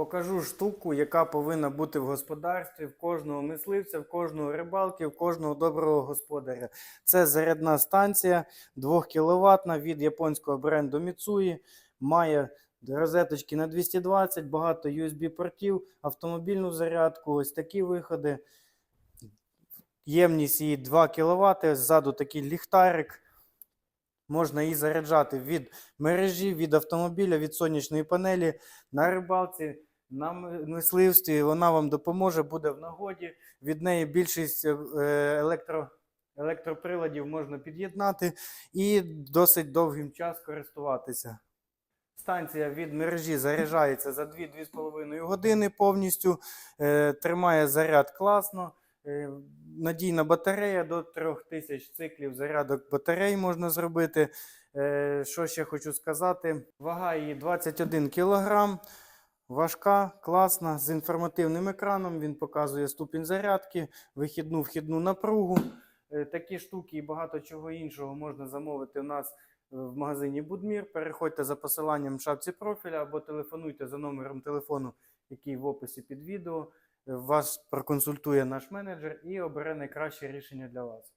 Покажу штуку, яка повинна бути в господарстві в кожного мисливця, в кожного рибалки, в кожного доброго господаря. Це зарядна станція 2 кВт від японського бренду Mitsui. Має розеточки на 220, багато USB-портів, автомобільну зарядку, ось такі виходи. Ємність її 2 кВт, ззаду такий ліхтарик. Можна її заряджати від мережі, від автомобіля, від сонячної панелі на рибалці, на мисливстві. Вона вам допоможе, буде в нагоді. Від неї більшість е, електро, електроприладів можна під'єднати і досить довгим час користуватися. Станція від мережі заряджається за 2-2,5 години повністю. Е, тримає заряд класно. Е, надійна батарея до 3000 циклів зарядок батарей можна зробити. Е, що ще хочу сказати? Вага її 21 кг. Важка, класна, з інформативним екраном. Він показує ступінь зарядки, вихідну вхідну напругу. Е, Такі штуки і багато чого іншого можна замовити у нас в магазині Будмір. Переходьте за посиланням в шапці профіля або телефонуйте за номером телефону, який в описі під відео. Вас проконсультує наш менеджер і обере найкраще рішення для вас.